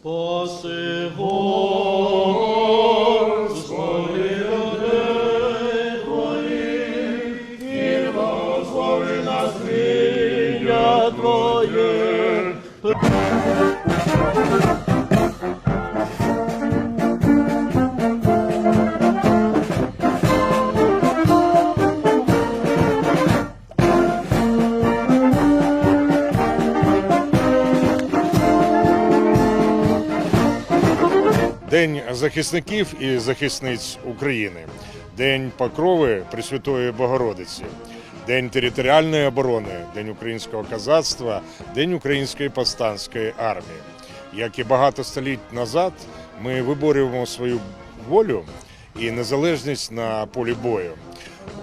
Спаси Господи, людей Твоїх, і благослови нас ім'я Твоє. День захисників і захисниць України, День Покрови Пресвятої Богородиці, День територіальної оборони, День українського козацтва, День української повстанської армії. Як і багато століть назад, ми виборюємо свою волю і незалежність на полі бою.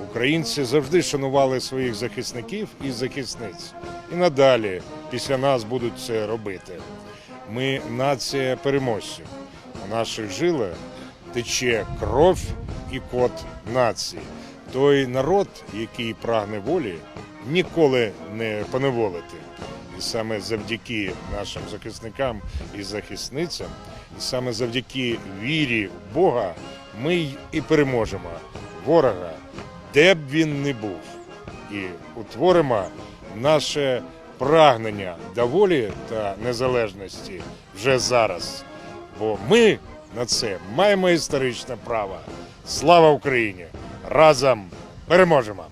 Українці завжди шанували своїх захисників і захисниць. І надалі після нас будуть це робити. Ми нація переможців. У наших жилах тече кров і код нації. Той народ, який прагне волі, ніколи не поневолити. І саме завдяки нашим захисникам і захисницям, і саме завдяки вірі в Бога, ми і переможемо ворога, де б він не був, і утворимо наше прагнення до волі та незалежності вже зараз. Бо ми на це маємо історичне право. Слава Україні! Разом переможемо!